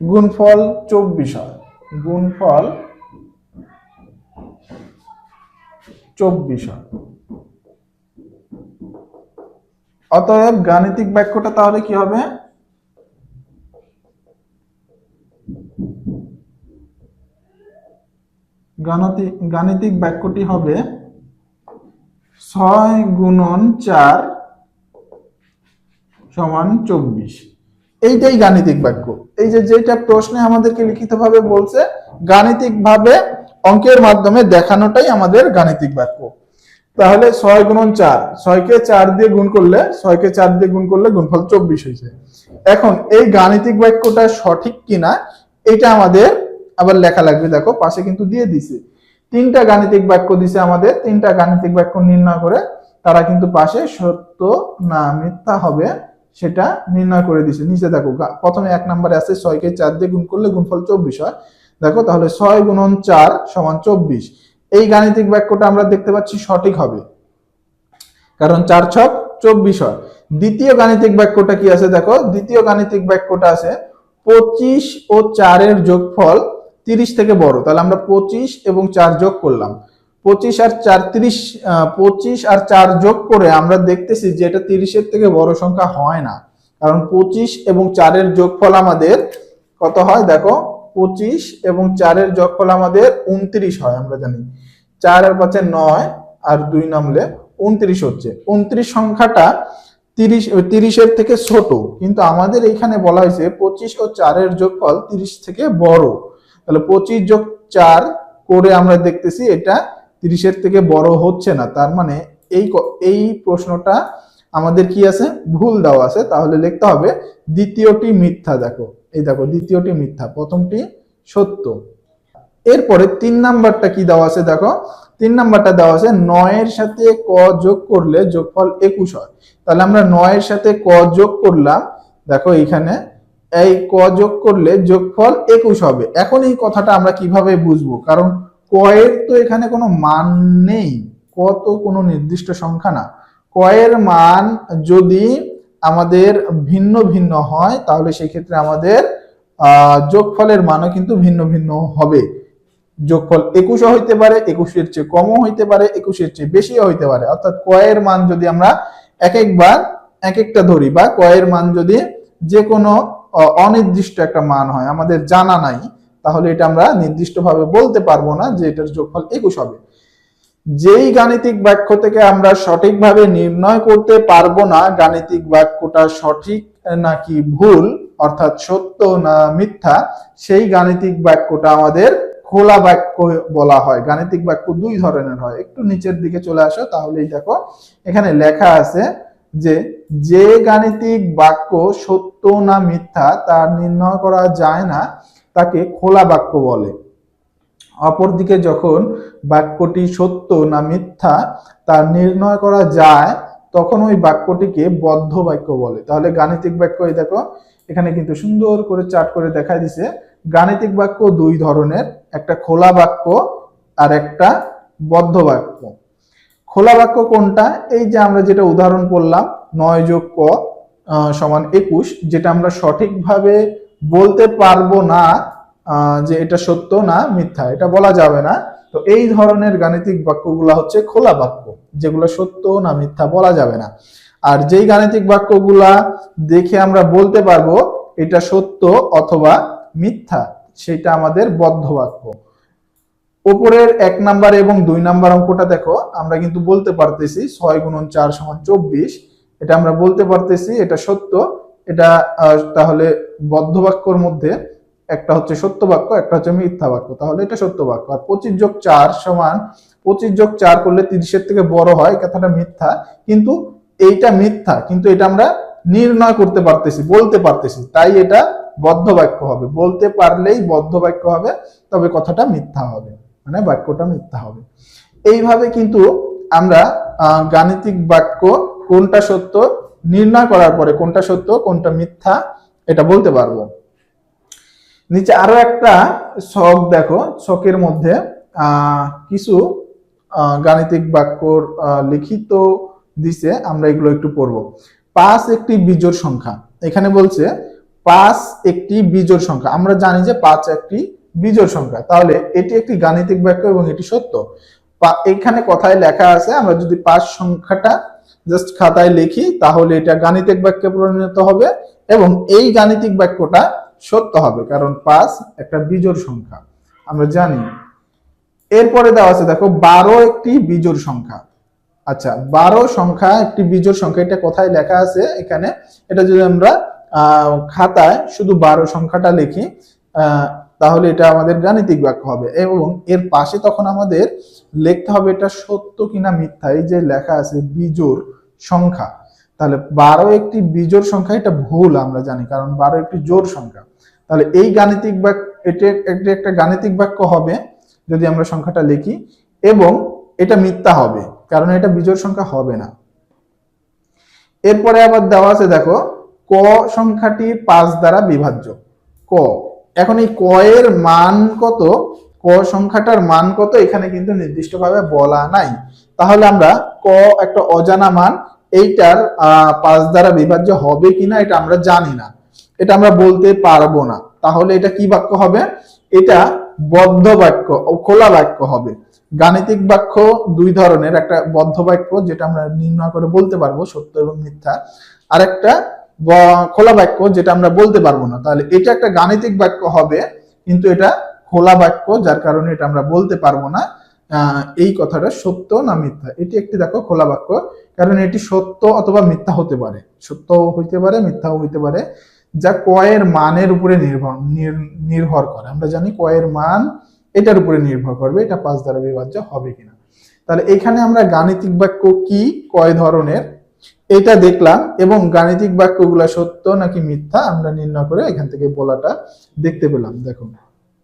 গুণফল চব্বিশ হয়। গুণফল চব্বিশ হয়। অতএব গাণিতিক বাক্যটা তাহলে কি হবে? গাণিতিক গাণিতিক বাক্যটি হবে ছয় গুণন চার সমান চব্বিশ। এইটাই গাণিতিক বাক্য। এই যে যেটা প্রশ্নে আমাদেরকে লিখিতভাবে বলছে গাণিতিক ভাবে অঙ্কের মাধ্যমে দেখানোটাই আমাদের গাণিতিক বাক্য। তাহলে ছয় গুণন চার, ছয়কে চার দিয়ে গুণ করলে, ছয়কে চার দিয়ে গুণ করলে গুণফল চব্বিশ হয়েছে। এখন এই গাণিতিক বাক্যটা সঠিক কিনা, এটা আমাদের আবার লেখা লাগবে, দেখো, পাশে কিন্তু দিয়ে দিছে তিনটা গাণিতিক বাক্য দিছে আমাদের, তিনটা গাণিতিক বাক্য নির্ণয় করে তারা কিন্তু পাশে সত্য না মিথ্যা হবে। সেটা নির্ণয় করে দিছে। নিচে দেখো প্রথমে এক নম্বরে আছে ছয়কে চার দিয়ে গুণ করলে গুণফল চব্বিশ হয়। দেখো, তাহলে ছয় গুণন চার সমান চব্বিশ। এই গাণিতিক বাক্যটা আমরা দেখতে পাচ্ছি সঠিক হবে। কারণ চার ছক চব্বিশ হয়। দ্বিতীয় গাণিতিক বাক্যটা কি আছে দেখো? দ্বিতীয় গাণিতিক বাক্যটা আছে, পঁচিশ ও চারের যোগফল তিরিশ থেকে বড়। তাহলে আমরা পঁচিশ এবং চার যোগ করলাম। পঁচিশ আর চার তিরিশ পঁচিশ আর চার যোগ করে আমরা দেখতেছি যে এটা তিরিশের থেকে বড় সংখ্যা হয় না। কারণ পঁচিশ এবং চারের যোগফল আমাদের কত হয়? দেখো, পঁচিশ এবং চারের যোগফল আমাদের উনত্রিশ হয়, আমরা জানি। চার আর পাঁচে নয় আর দুই নামলে উনত্রিশ হচ্ছে। উনত্রিশ সংখ্যাটা তিরিশ, তিরিশের থেকে ছোট, কিন্তু আমাদের এখানে বলা হয়েছে পঁচিশ ও চারের যোগফল তিরিশ থেকে বড়। তাহলে পঁচিশ যোগ চার করে আমরা দেখতেছি এটা তিরিশের থেকে বড় হচ্ছে না। তার মানে এই এই প্রশ্নটা আমাদের কি আছে? ভুল দেওয়া আছে। তাহলে লিখতে হবে, দ্বিতীয়টি মিথ্যা দেখো। এই দেখো, দ্বিতীয়টি মিথ্যা, প্রথমটি সত্য। এরপরে তিন নাম্বারটা কি দেওয়া আছে দেখো? তিন নাম্বারটা দেওয়া আছে, নয়ের সাথে ক যোগ করলে যোগফল একুশ হয়। তাহলে আমরা নয়ের সাথে ক যোগ করলাম। দেখো এইখানে, এই ক যোগ করলে যোগফল একুশ হবে। এখন এই কথাটা আমরা কীভাবে বুঝব? কারণ ক এর তো এখানে কোনো মান নেই ক তো কোনো নির্দিষ্ট সংখ্যা না। কয়ের মান যদি আমাদের ভিন্ন ভিন্ন হয়, তাহলে সেই ক্ষেত্রে আমাদের যোগফলের মানও কিন্তু ভিন্ন ভিন্ন হবে। যোগফল একুশও হইতে পারে, একুশের চেয়ে কমও হইতে পারে, একুশের চেয়ে বেশিও হইতে পারে। অর্থাৎ কয়ের মান যদি আমরা এক একবার, এক একটা ধরি, বা কয়ের মান যদি যে কোনো অনির্দিষ্ট একটা মান হয়, আমাদের জানা নাই তাহলে এটা আমরা নির্দিষ্টভাবে বলতে পারব না যে এটার যোগফল একুশ হবে। যেই গাণিতিক বাক্য থেকে আমরা সঠিকভাবে নির্ণয় করতে পারব না, গাণিতিক বাক্যটা সঠিক নাকি ভুল, অর্থাৎ সত্য না মিথ্যা, সেই গাণিতিক বাক্যটা আমাদের খোলা বাক্য বলা হয়। গাণিতিক বাক্য দুই ধরনের হয়। একটু নিচের দিকে চলে আসো, তাহলেই দেখো, এখানে লেখা আছে যে যে গাণিতিক বাক্য সত্য না মিথ্যা, তা নির্ণয় করা যায় না। তাকে খোলা বাক্য বলে। অপরদিকে যখন বাক্যটি সত্য না মিথ্যা তা নির্ণয় করা যায়, তখন ওই বাক্যটিকে বদ্ধ বাক্য বলে। তাহলে গাণিতিক বাক্য এই দেখো, এখানে কিন্তু সুন্দর করে চার্ট করে দেখাই দিছে। গাণিতিক বাক্য দুই ধরনের, একটা খোলা বাক্য আর একটা বদ্ধ বাক্য। খোলা বাক্য কোনটা? এই যে আমরা যেটা উদাহরণ করলাম, নয় যোগ ক সমান একুশ, যেটা আমরা সঠিকভাবে বলতে পারব না যে এটা সত্য না মিথ্যা, এটা বলা যাবে না। তো এই ধরনের গাণিতিক বাক্যগুলো হচ্ছে খোলা বাক্য, যেগুলো সত্য না মিথ্যা বলা যাবে না। আর যেই গাণিতিক বাক্যগুলা দেখে আমরা বলতে পারব, এটা সত্য অথবা মিথ্যা, সেটা আমাদের বদ্ধ বাক্য। উপরের এক নাম্বার এবং দুই নাম্বার অঙ্কটা দেখো, আমরা কিন্তু বলতে পারতেছি ছয় গুণন চার সমান চব্বিশ, এটা আমরা বলতে পারতেছি এটা সত্য এটা তাহলে বদ্ধ বাক্যর মধ্যে একটা হচ্ছে সত্য বাক্য একটা হচ্ছে মিথ্যা বাক্য তাহলে এটা সত্য বাক্য আর পঁচিশ যোগ চার সমান, পঁচিশ যোগ চার করলে তিরিশের থেকে বড় হয় কথাটা মিথ্যা। কিন্তু এইটা মিথ্যা, কিন্তু এটা আমরা নির্ণয় করতে পারতেছি, বলতে পারতেছি। তাই এটা বদ্ধ বাক্য হবে। বলতে পারলেই বদ্ধ বাক্য হবে, তবে কথাটা মিথ্যা হবে। মানে বাক্যটা মিথ্যা হবে। এইভাবে কিন্তু আমরা গাণিতিক বাক্য কোনটা সত্য নির্ণয় করার পরে কোনটা সত্য, কোনটা মিথ্যা, এটা বলতে পারব। নিচে আরও একটা ছক দেখো ছকের মধ্যে কিছু গাণিতিক বাক্যর লিখিত দিছে, আমরা এগুলো একটু পড়ব। পাঁচ একটি বিজোড় সংখ্যা। এখানে বলছে, পাঁচ একটি বিজোড় সংখ্যা। আমরা জানি যে পাঁচ একটি বিজোড় সংখ্যা। তাহলে এটি একটি গাণিতিক বাক্য এবং এটি সত্য। এখানে কথায় লেখা আছে, আমরা যদি পাঁচ সংখ্যাটা জাস্ট খাতায় লিখি, তাহলে এটা গাণিতিক বাক্যে পরিণত হবে এবং এই গাণিতিক বাক্যটা সত্য হবে, কারণ পাঁচ একটা বিজোড় সংখ্যা। আমরা জানি, এরপরে দেওয়া আছে, দেখো, বারো একটি বিজোড় সংখ্যা। আচ্ছা বারো সংখ্যা একটি বিজোড় সংখ্যা, এটা কোথায় লেখা আছে? এখানে, এটা যদি আমরা খাতায় শুধু বারো সংখ্যাটা লিখি তাহলে এটা আমাদের গাণিতিক বাক্য হবে। এবং এর পাশে তখন আমাদের লিখতে হবে এটা সত্য কিনা মিথ্যা। এই যে লেখা আছে বিজোড় সংখ্যা। তাহলে বারো একটি বিজোড় সংখ্যা, এটা ভুল আমরা জানি, কারণ বারো একটি জোর সংখ্যা। তাহলে এই গাণিতিক বাক্য এটা এটা একটা গাণিতিক বাক্য হবে, যদি আমরা সংখ্যাটা লিখি, এবং এটা মিথ্যা হবে, কারণ এটা বিজোড় সংখ্যা হবে না। এরপরে আবার দেওয়া আছে, দেখো, ক সংখ্যাটি পাঁচ দ্বারা বিভাজ্য। ক এখন এই ক এর মান কত? ক সংখ্যাটার মান কত? এখানে কিন্তু নির্দিষ্টভাবে বলা নাই। তাহলে আমরা ক একটা অজানা মান, এইটার পাঁচ দ্বারা বিভাজ্য হবে কিনা এটা আমরা জানি না। এটা আমরা বলতে পারব না। তাহলে এটা কি বাক্য হবে? এটা বদ্ধ বাক্য, খোলা বাক্য হবে। গাণিতিক বাক্য দুই ধরনের, একটা বদ্ধ বাক্য, যেটা আমরা নির্ণয় করে বলতে পারব সত্য এবং মিথ্যা আর একটা খোলা বাক্য যেটা আমরা বলতে পারব না। তাহলে এটা একটা গাণিতিক বাক্য হবে, কিন্তু এটা খোলা বাক্য, যার কারণে এটা আমরা বলতে পারব না। এই কথাটা সত্য না মিথ্যা? এটি একটি দেখো খোলা বাক্য, কারণ এটি সত্য অথবা মিথ্যা হতে পারে। সত্য হইতে পারে, মিথ্যাও হইতে পারে। যা কয়ের মানের উপরে নির্ভর, নির- নির্ভর করে। আমরা জানি কয়ের মান এটার উপরে নির্ভর করবে, এটা পাঁচ দ্বারা বিভাজ্য হবে কিনা। তাহলে এখানে আমরা গাণিতিক বাক্য কি, কয় ধরনের? এটা দেখলাম এবং গাণিতিক বাক্যগুলা সত্য নাকি মিথ্যা আমরা নির্ণয় করে এখান থেকে বলাটা দেখতে পেলাম, দেখুন।